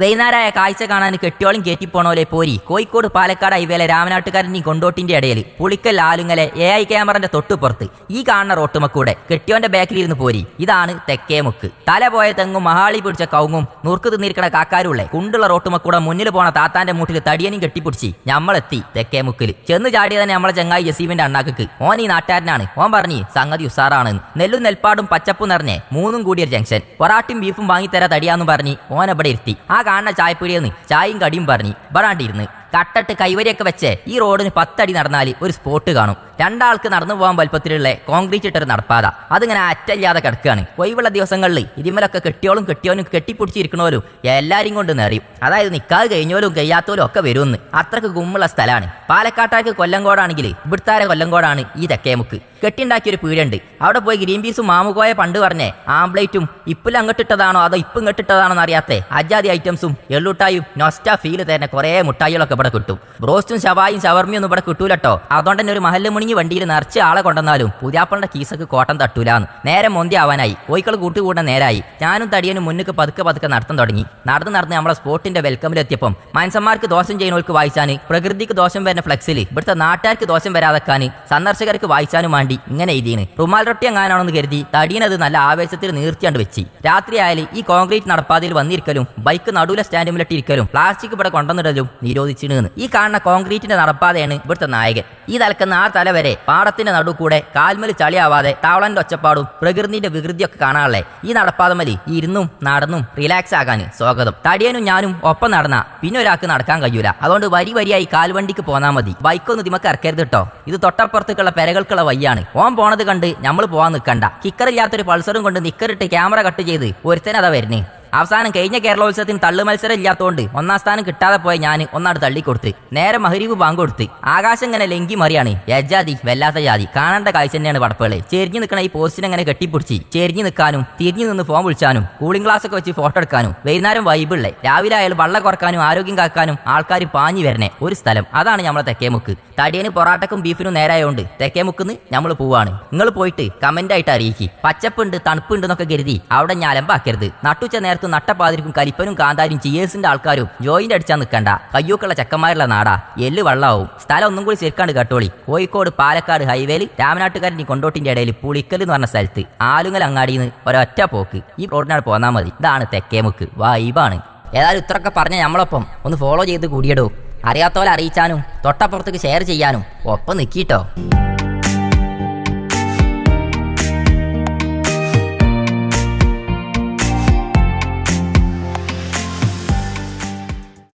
വൈകുന്നേരമായ കാഴ്ച കാണാൻ കെട്ടിയോളം കയറ്റിപ്പോണോലെ പോരി. കോഴിക്കോട് പാലക്കാട് രാമനാട്ടുകാരൻ കൊണ്ടോട്ടിന്റെ ഇടയിൽ പുളിക്കൽ ആലുങ്ങലെ എ ഐ ക്യാമറന്റെ തൊട്ടുപുറത്ത്. ഈ കാണുന്ന റോട്ടുമക്കൂടെ കെട്ടിയോന്റെ ബാക്കിലിരുന്ന് പോരി. ഇതാണ് തെക്കേമുക്ക് തല പോയ തെങ്ങും മഹാളി പിടിച്ച കൗങ്ങും നുറുക്ക് തിന്നിരിക്കണ കാക്കാരുള്ളേ. കുണ്ടുള്ള റോട്ടുമക്കൂടെ മുന്നിൽ പോണ താത്താന്റെ മൂട്ടിൽ തടിയനും കെട്ടിപ്പിടിച്ച് ഞമ്മളെത്തി തെക്കേമുക്കിൽ ചെന്ന് ചാടിയ തന്നെ നമ്മളെ ചങ്ങായി ജസീമിന്റെ അണ്ണാക്ക് ഓൻ ഈ നാട്ടുകാരനാണ്. ഓൻ പറഞ്ഞ് സംഗതി ഉസാറാണ് നെല്ലും നെൽപ്പാടും പച്ചപ്പും നിറഞ്ഞ് മൂന്നും കൂടിയ ജംഗ്ഷൻ. പൊറാട്ടും ബീഫും വാങ്ങിത്തരാ തടിയാന്ന് പറഞ്ഞ് ഓൻ അവിടെ ഇരുത്തി. ആ കാണുന്ന ചായപ്പീടിയെന്ന് ചായയും കടിയും പറഞ്ഞ് ഇവിടാണ്ടിരുന്ന് കട്ടട്ട് കൈവരിയൊക്കെ വെച്ച് ഈ റോഡിന് പത്തടി നടന്നാൽ ഒരു സ്പോട്ട് കാണും. രണ്ടാൾക്ക് നടന്നു പോകാൻ വലുപ്പത്തിലുള്ള കോൺക്രീറ്റ് ഇട്ടൊരു നടപ്പാത. അതിങ്ങനെ അറ്റല്ലാതെ കിടക്കുകയാണ്. ഒഴിവുള്ള ദിവസങ്ങളിൽ ഇതിമലൊക്കെ കെട്ടിയോളും കെട്ടിയോനും കെട്ടിപ്പിടിച്ചിരിക്കണോലും എല്ലാരും കൊണ്ട് നിറയും. അതായത് നിൽക്കാതെ കഴിഞ്ഞോലും കഴിയാത്തോലും ഒക്കെ വരുമെന്ന്. അത്രയ്ക്ക് ഗുമ്മുള്ള സ്ഥലമാണ്. പാലക്കാട്ടാർക്ക് കൊല്ലങ്കോടാണെങ്കിൽ ഇവിടുത്താരെ കൊല്ലങ്കോടാണ് ഈ തെക്കേമുക്ക്. കെട്ടിണ്ടാക്കിയ ഒരു പീടുണ്ട് അവിടെ പോയി ഗ്രീൻ പീസും മാമുകോയ പണ്ട് പറഞ്ഞേ ആംപ്ലേറ്റും ഇപ്പിൽ അങ്ങോട്ടിട്ടതാണോ അതോ ഇപ്പം ഇങ്ങോട്ടിട്ടതാണോ എന്നറിയാത്ത അജാതി ഐറ്റംസും എള്ളുട്ടായും നൊസ്റ്റ ഫീൽ തന്നെ കുറേ മുട്ടായികളൊക്കെ ഇവിടെ കിട്ടും. ബ്രോസ്റ്റും ഷവായും ഷവർമിയും ഒന്നും ഇവിടെ കിട്ടൂലട്ടോ. അതുകൊണ്ട് തന്നെ ഒരു മഹല്ല് മുണിഞ്ഞ് വണ്ടിയിൽ നിറച്ച് ആളെ കൊണ്ടുവന്നാലും പുതിയാപ്പളുടെ കീസക്ക് കോട്ടം തട്ടൂലാന്ന്. നേരെ മൊന്തി ആവാനായി. കോയിക്കൾ കൂട്ടുകൂടെ നേരായി. ഞാനും തടിയനും മുന്നുക്ക് പതുക്കെ പതുക്കെ നടത്തം തുടങ്ങി. നടന്ന് നടന്ന് നമ്മളെ സ്പോട്ടിന്റെ വെൽക്കമിലെത്തിയപ്പം മനുഷ്യന്മാർക്ക് ദോഷം ചെയ്യുന്നവർക്ക് വായിച്ചാന് പ്രകൃതിക്ക് ദോഷം വരുന്ന ഫ്ലെക്സിൽ ഇവിടുത്തെ നാട്ടുകാർക്ക് ദോഷം വരാതെക്കാന് സന്ദർശകർക്ക് വായിച്ചാനും വേണ്ടി ഇങ്ങനെ എഴുതിയാണ് റുമാൽ റൊട്ടി എങ്ങാനാണെന്ന് കരുതി തടിയനത് നല്ല ആവേശത്തിൽ നീർത്തിയാണ്ട് വെച്ച്. രാത്രിയായാലും ഈ കോൺക്രീറ്റ് നടപ്പാതയിൽ വന്നിരിക്കലും ബൈക്ക് നടുവിലെ സ്റ്റാൻഡുമിലിട്ടിരിക്കലും പ്ലാസ്റ്റിക് ഇവിടെ കൊണ്ടുവന്നിടലും നിരോധിച്ചിരുന്നു ഈ കാണുന്ന കോൺക്രീറ്റിന്റെ നടപ്പാതയാണ് ഇവിടുത്തെ നായകൻ. ഈ തലക്കുന്ന ആ തല വരെ പാടത്തിന്റെ നടുക്കൂടെ കൂടെ കാൽമൽ ചളിയാവാതെ താവളന്റെ ഒച്ചപ്പാടും പ്രകൃതിന്റെ വികൃതിയൊക്കെ കാണാനല്ലേ ഈ നടപ്പാതമലി ഇരുന്നും നടന്നും റിലാക്സ് ആകാൻ സ്വാഗതം. തടിയനും ഞാനും ഒപ്പം നടന്ന പിന്നെ ഒരാൾക്ക് നടക്കാൻ കഴിയൂല. അതുകൊണ്ട് വരി വരിയായി കാൽവണ്ടിക്ക് പോന്നാ മതി. ബൈക്കൊന്നും ഇതിമക്ക് ഇറക്കരുത് കേട്ടോ ഇത് തൊട്ടപ്പുറത്തേക്കുള്ള പെരകൾക്കുള്ള വയ്യാണ് ഓൻ പോണത് കണ്ട് നമ്മൾ പോവാൻ നിൽക്കണ്ട കിക്കറില്ലാത്തൊരു പൾസറും കൊണ്ട് നിക്കറിട്ട് ക്യാമറ കട്ട് ചെയ്ത് ഒരുത്തനതാ വരുന്നേ. അവസാനം കഴിഞ്ഞ കേരളോത്സവത്തിന് തള്ളു മത്സരം ഇല്ലാത്തതുകൊണ്ട് ഒന്നാം സ്ഥാനം കിട്ടാതെ പോയ ഞാൻ ഒന്നാട് തള്ളിക്കൊടുത്ത് നേരെ മഹരീബ് കൊടുത്ത്. ആകാശം ഇങ്ങനെ ലെങ്കി മറിയാണ്. യജാതി വല്ലാത്ത ജാതി. കാണേണ്ട കാഴ്ച തന്നെയാണ് പടപ്പുകളെ. ചെരിഞ്ഞു നിൽക്കണ ഈ പോസ്റ്റിനെ അങ്ങനെ കെട്ടിപ്പിടിച്ച് ചെരിഞ്ഞു നിൽക്കാനും തിരിഞ്ഞു നിന്ന് ഫോൺ വിളിച്ചാനും കൂളിംഗ് ഗ്ലാസ് ഒക്കെ വെച്ച് ഫോട്ടോ എടുക്കാനും വൈകുന്നേരം വൈബിള്ളേ രാവിലെ അയാൾ വള്ളം കുറക്കാനും ആരോഗ്യം കാക്കാനും ആൾക്കാർ പാഞ്ഞു വരണേ ഒരു സ്ഥലം. അതാണ് നമ്മളെ തെക്കേമുക്ക് തടിയന് പൊറാട്ടക്കും ബീഫിനും നേരായോണ്ട് തെക്കേ മുക്കുന്ന് നമ്മൾ പോവാണ്. നിങ്ങൾ പോയിട്ട് കമന്റ് ആയിട്ട് അറിയിക്കി. പച്ചപ്പുണ്ട് തണുപ്പുണ്ട് എന്നൊക്കെ കരുതി അവിടെ ഞാൻ അലമ്പാക്കരുത്. നട്ടുച്ച നേരത്ത് നട്ടപ്പാതിരിക്കും കലിപ്പനും കാന്താരും ചിയേഴ്സിന്റെ ആൾക്കാരും ജോയിന്റ് അടിച്ചാൽ നിൽക്കണ്ട കയ്യൂക്കുള്ള ചെക്കന്മാരുള്ള നാടാ. എല്ല് വള്ളാവും. സ്ഥലം ഒന്നും കൂടി ശരിക്കാണ്ട് കേട്ടോളി. കോഴിക്കോട് പാലക്കാട് ഹൈവേയിൽ രാമനാട്ടുകാരൻ കൊണ്ടോട്ടിന്റെ ഇടയിൽ പുളിക്കൽ എന്ന് പറഞ്ഞ സ്ഥലത്ത്. ആലുങ്ങൽ അങ്ങാടിന്ന് ഒരൊറ്റ പോക്ക്. ഈ റോഡിനാണ് പോന്നാൽ മതി. ഇതാണ് തെക്കേമുക്ക് വൈബാണ്. ഏതായാലും ഇത്രയൊക്കെ പറഞ്ഞ നമ്മളൊപ്പം ഒന്ന് ഫോളോ ചെയ്ത് കൂടിയടോ. അറിയാത്തവരെ അറിയിച്ചാനും തൊട്ടപ്പുറത്തേക്ക് ഷെയർ ചെയ്യാനും ഒപ്പം നിൽക്കിട്ടോ